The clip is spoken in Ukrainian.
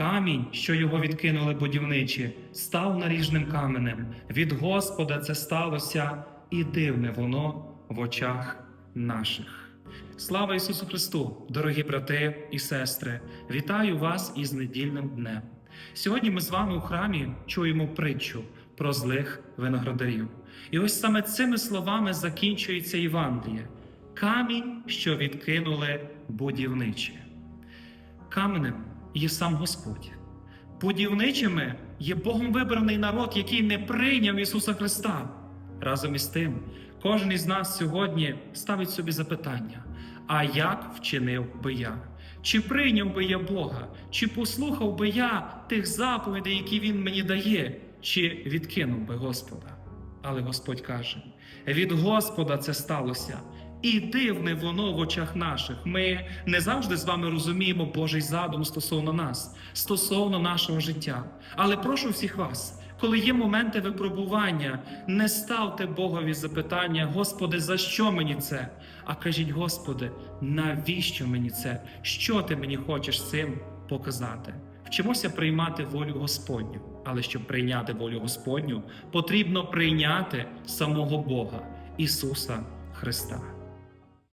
Камінь, що його відкинули будівничі, став наріжним каменем. Від Господа це сталося, і дивне воно в очах наших. Слава Ісусу Христу, дорогі брати і сестри! Вітаю вас із недільним днем. Сьогодні ми з вами у храмі чуємо притчу про злих виноградарів. І ось саме цими словами закінчується Євангеліє. Камінь, що відкинули будівничі. Каменем є сам Господь. Будівничими є Богом вибраний народ, який не прийняв Ісуса Христа. Разом із тим, кожен із нас сьогодні ставить собі запитання: а як вчинив би я? Чи прийняв би я Бога, чи послухав би я тих заповідей, які Він мені дає, чи відкинув би Господа? Але Господь каже: від Господа це сталося, і дивне воно в очах наших. Ми не завжди з вами розуміємо Божий задум стосовно нас, стосовно нашого життя. Але прошу всіх вас, коли є моменти випробування, не ставте Богові запитання, Господи, за що мені це? А кажіть, Господи, навіщо мені це? Що ти мені хочеш цим показати? Вчимося приймати волю Господню, але щоб прийняти волю Господню, потрібно прийняти самого Бога, Ісуса Христа.